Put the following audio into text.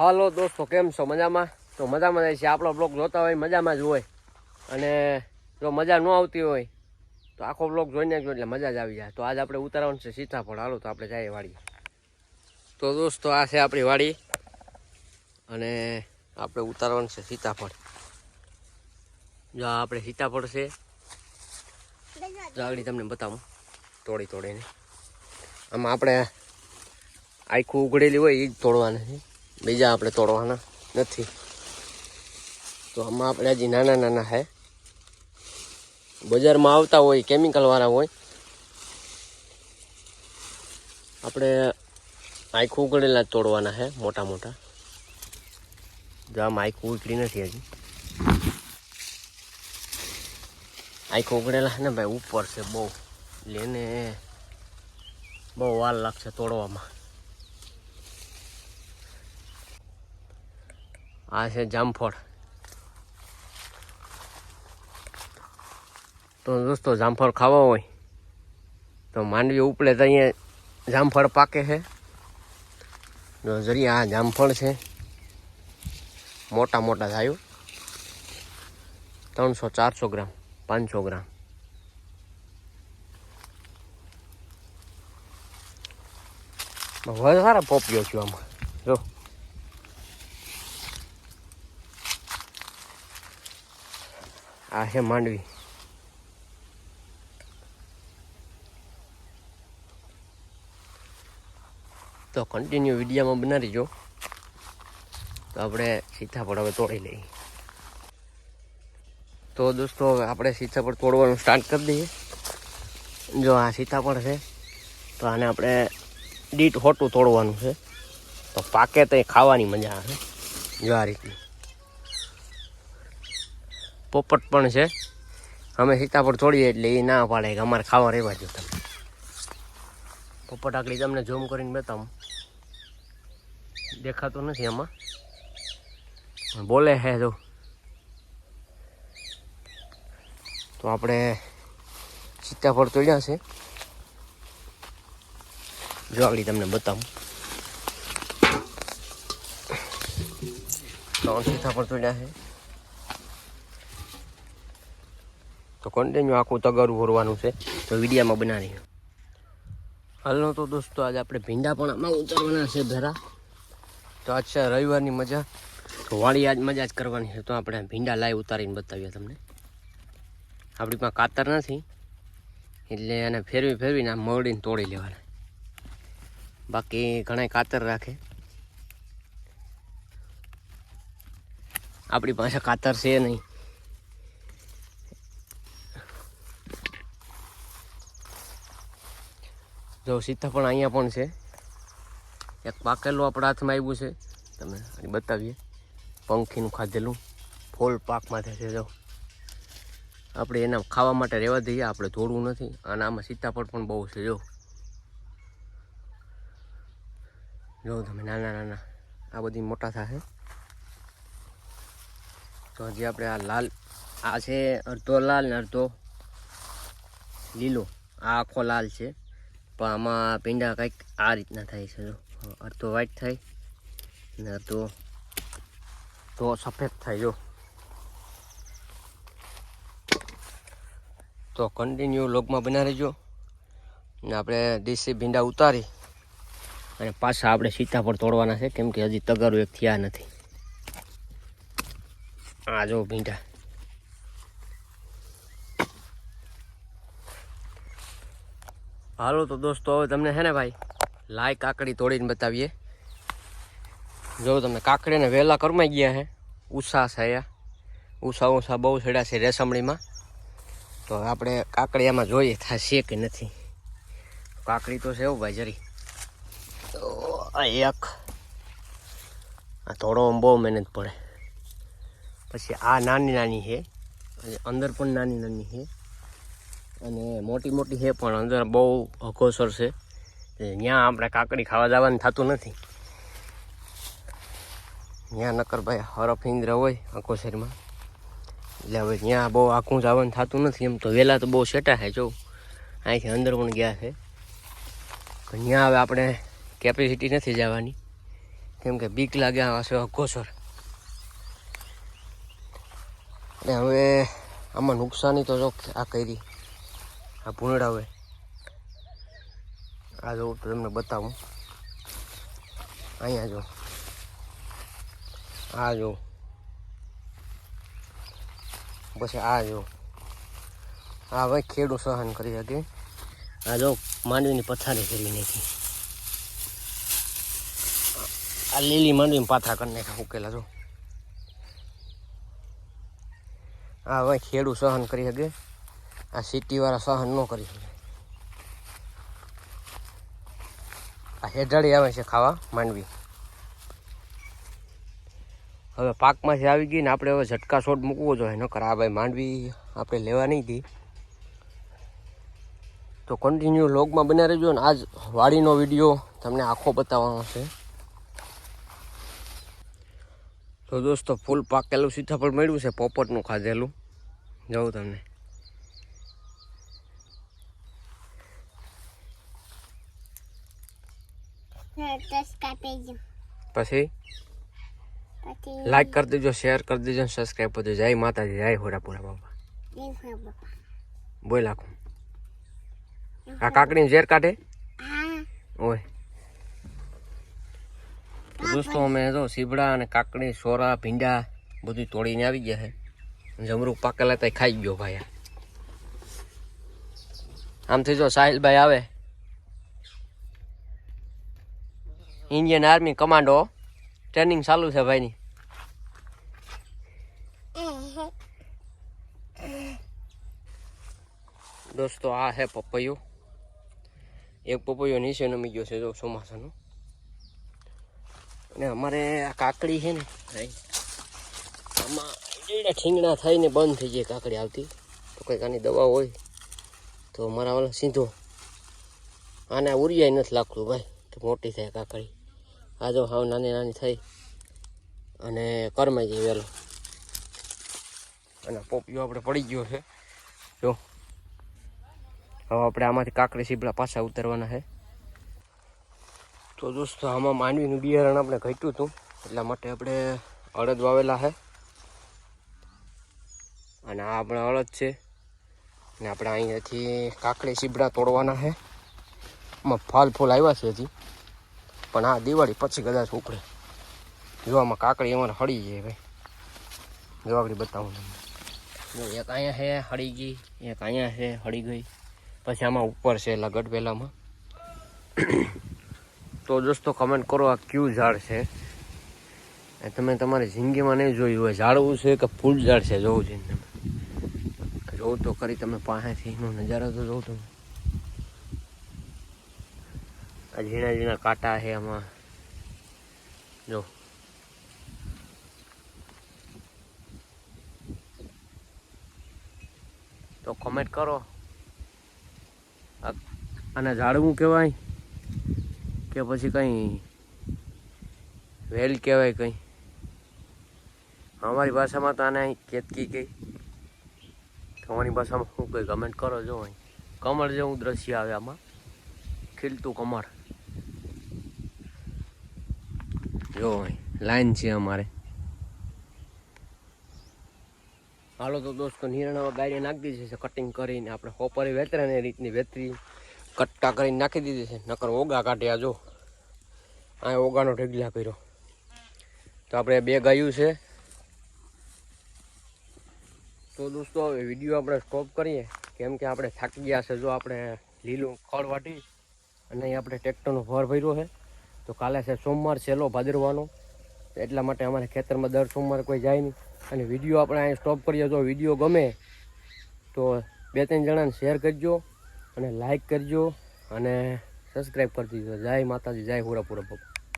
હાલો દોસ્તો, કેમ છો? મજામાં? તો મજામાં જાય છે. આપણો બ્લોગ જોતા હોય, મજામાં જ હોય. અને જો મજા ન આવતી હોય, તો આખો બ્લોગ જોઈને જો એટલે મજા જ આવી જાય. તો આજ આપણે ઉતારવાનું છે સીતાફળ. હાલો, તો આપણે જઈએ વાડી તો દોસ્તો, આ છે આપણી વાડી. અને આપણે ઉતારવાનું છે સીતાફળ. જો આપણે સીતાફળ છે. આગળ તમને બતાવું. તોડી તોડીને. આમાં આપણે આખું ઉઘડેલી હોય એ જ તોડવાના છે. બીજા આપણે તોડવાના નથી. તો આમાં આપણે હજી નાના નાના છે બજારમાં આવતા હોય કેમિકલવાળા હોય. આપણે આખું ઉગડેલા જ તોડવાના છે મોટા મોટા. જો આમાં આખું ઉકળી નથી હજી. આખું ઉગડેલા છે ને ભાઈ, ઉપર છે બહુ. લેને બહુ વાર લાગશે તોડવામાં. આ છે જામફળ. તો દોસ્તો, જામફળ ખાવા હોય, તો માંડવી ઉપલે તો અહીંયા જામફળ પાકે છે. જો જરી આ જામફળ છે. મોટા મોટા થાય ત્રણસો, ચારસો ગ્રામ, પાંચસો ગ્રામ. વધારે પોપ્યો છું આમાં. જો. આ છે માંડવી. તો કન્ટિન્યુ વિડીયામાં બનાવી જો. તો આપણે સીતાફળ હવે તોડી લઈએ. તો દોસ્તો, હવે આપણે સીતાફળ તોડવાનું સ્ટાર્ટ કરી દઈએ. જો આ સીતાફળ છે, તો આને આપણે દીટ હોટું તોડવાનું છે. તો પાકે તો ખાવાની મજા આવે. જો આ રીતની. પોપટ પણ છે. અમે સીતાફળ છોડીએ એટલે એ ના પાડે, કે અમારે ખાવા રહેવા જો તમે. પોપટ આકડી તમને ઝૂમ કરીને બતાવું. દેખાતું નથી આમાં. બોલે હે જો. તો આપણે સીતાફળ તોડ્યા છે. જો આગળ તમને બતાવું. ત્રણ સીતાફળ તોડ્યા છે. તો કન્ટિન્યુ આખું તગારું ભરવાનું છે. તો વિડીયામાં બનાવી હાલનો તો દોસ્તો, આજે આપણે ભીંડા પણ આમાં ઉતારવાના છે ભેરા તો આજ છે રવિવારની મજા. તો વાળી આજ મજા જ કરવાની છે. તો આપણે ભીંડા લાઈવ ઉતારીને બતાવીએ તમને. આપણી પાસે કાતર નથી. એટલે એને ફેરવી ફેરવીને આમ મરડીને તોડી લેવાના. બાકી ઘણા કાતર રાખે. આપણી પાસે કાતર છે નહીં. જો સીતાફળ અહીંયા પણ છે. એક પાકેલું આપણા હાથમાં આવ્યું છે. તમે બતાવીએ. પંખીનું ખાધેલું. ફૂલ પાકમાં થશે જો. આપણે એના ખાવા માટે રહેવા દઈએ. આપણે જોડવું નથી. અને આમાં સીતાફળ પણ બહુ છે, જો. જો તમે નાના નાના આ બધી મોટા થશે તો હજી આપણે આ લાલ, આ છે અડધો લાલ ને અડધો લીલો. આ આખો લાલ છે. પણ આમાં પીંડા કંઈક આ રીતના થાય છે જો. અડધો વ્હાઈટ થાય. ને અડધો તો સફેદ થાય, જો. તો કન્ટિન્યુ લોગમાં બના રહેજો. ને આપણે દેશી ભીંડા ઉતારી. અને પાછા આપણે સીતાફળ તોડવાના છે, કેમ કે હજી તગારું એક થયા નથી. આ જો ભીંડા. હાલો તો દોસ્તો, હવે તમને છે ને ભાઈ લાય કાકડી તોડીને બતાવીએ. જો તમને કાકડીને વહેલા કરમાઈ ગયા હે ઉષા છે ઉષા ઉષા બહુ છેડા છે રેસમણીમાં. તો આપણે કાકડી આમાં જોઈએ થશે કે નથી. કાકડી તો છે એવું ભાઈ જરી. આ એક, આ તોડવામાં બહુ મહેનત પડે. પછી આ નાની નાની છે, અને અંદર પણ નાની નાની છે. અને મોટી મોટી છે, પણ અંદર બહુ અઘોસર છે. ત્યાં આપણે કાકડી ખાવા જવાનું થતું નથી. ત્યાં નકરભાઈ હરફિન્દ્ર હોય અકોસરમાં એટલે હવે ત્યાં બહુ આખું જવાનું થતું નથી. એમ તો વહેલા તો બહુ સેટા છે, જો. અહીંથી અંદર પણ ગયા છે. ત્યાં હવે આપણે કેપેસિટી નથી જવાની. કેમ કે બીક લાગે હશે અઘોસર. એટલે હવે આમાં નુકસાની તો જો આ કરી. આ ભૂંડા હોય આ જો તમને બતાવું. અહીંયા જો. આ જો. પછી આ જો. આ ભાઈ ખેડૂત સહન કરી શકે. આ જો માંડવીની પથારી ફેરવી નાખી. આ લીલી માંડવીને પાથા કરી નાખ્યા ઉકેલા, જો. આ ભાઈ ખેડૂત સહન કરી શકે. આ સિટીવાળા સહન ન કરી શકે. આ હેઠાળી આવે છે ખાવા માંડવી. હવે પાકમાંથી આવી ગઈ ને આપણે હવે ઝટકા શોટ મૂકવો જોઈએ, નકર આ ભાઈ માંડવી આપણે લેવા નહીં હતી તો કન્ટિન્યુ લોગમાં બના રહેજો ને આજ વાડીનો વીડિયો તમને આખો બતાવવાનો છે. તો દોસ્તો, ફૂલ પાકેલું સીતાફળ મળ્યું છે પોપટનું ખાધેલું. જવું તમને. પછી? લાઈક કરી દેજો શેર કરી દેજો સબસ્ક્રાઈબ કરી દેજો. જય માતાજી જય હોરાપુરા બાપા. બાપા. બોલ આખું. આ કાકડી ઝેર કાઢે? ઓય. દોસ્તો અમે જો સીબડા અને કાકડી સોરા ભીંડા બધું તોડીને આવી ગયા છે. જમરૂ પાકેલા તો ખાઈ ગયો ભાઈ આમથી જો સાહિલભાઈ આવે ઇન્ડિયન આર્મી કમાન્ડો ટ્રેનિંગ ચાલુ છે ભાઈની. દોસ્તો, આ હે પપૈયો. એક પપૈયો નીચે નમી ગયો છે, જો ચોમાસાનો. અને અમારે આ કાકડી છે ને, ભાઈ, આમાં એડા ઠીંગણા થઈને બંધ થઈ જાય કાકડી આવતી. તો કંઈક આની દવા હોય, તો મારા વાળા સીધો. આને ઉરિયાય નથી લાગતું, ભાઈ, તો મોટી થાય કાકડી. આ જો હાવ નાની નાની થઈ. અને કરમાઈ જઈ વહેલો અને પોપિયો આપણે પડી ગયો છે. જો. હવે આપણે આમાંથી કાકડી સીબડા પાછા ઉતરવાના છે. તો દોસ્તો, આમાં માંડવીનું બિયારણ આપણે ઘટ્યું હતું. એટલા માટે આપણે અડદ વાવેલા છે. અને આ આપણે અડદ છે. અને આપણે અહીંયાથી કાકડી સીબડા તોડવાના છે. આમાં ફાલ ફૂલ આવ્યા છે હજી. પણ આ દિવાળી પછી કદાચ ઉકળે જોવામાં કાકડી અમારે હળી જાય ભાઈ. જો આગળ બતાવું તમને. એક અહીંયા છે હળી ગઈ, એક અહીંયા છે હળી ગઈ. પછી આમાં ઉપર છે લગટ પહેલામાં તો દોસ્તો કમેન્ટ કરો આ કયું ઝાડ છે. તમે તમારી જિંદગીમાં નહીં જોયું હોય. ઝાડવું છે કે ફૂલ ઝાડ છે? જોવું છે તમે. જોવું તો કરી તમે પાસેથી એનો નજારો તો જોઉં તમે. આ ઝીણા ઝીણા કાંટા છે આમાં. જો. તો કમેન્ટ કરો. આને ઝાડવું કહેવાય કે પછી કંઈ વેલ કહેવાય કંઈ. અમારી ભાષામાં તો આને કેતકી કહી. તમારી ભાષામાં શું કંઈ કમેન્ટ કરો જો અહીં. કમળ જેવું દ્રશ્ય આવે આમાં. ખીલતું કમળ. જો લાઈન છે અમારે. હાલો તો દોસ્તો નિર્ણય ગાડી નાખી દીધી છે. કટિંગ કરીને આપણે હોપરી વેતરે ને રીતની વેતરી. કટ્ટા કરીને નાખી દીધી છે. નકર ઓગા કાઢ્યા, જો. આ ઓગાનો ઢગલા કર્યો. તો આપણે બે ગાયું છે. તો દોસ્તો, હવે વીડિયો આપણે સ્ટોપ કરીએ. કેમ કે આપણે થાકી ગયા છે. જો આપણે લીલું ખડ વાટી અને આપણે ટ્રેક્ટરનો ભર ભર્યો છે. તો કાલે છે સોમવાર છેલ્લો ભાદરવાનો. એટલા માટે અમારે ખેતરમાં દર સોમવારે કોઈ જાય નહીં. અને વીડિયો આપણે અહીં સ્ટોપ કરીએ જો વીડિયો ગમે તો બે ત્રણ જણાને શેર કરજો અને લાઈક કરજો અને સબસ્ક્રાઈબ કરી દીધો જય માતાજી, જય હુરાપુરા બાપુ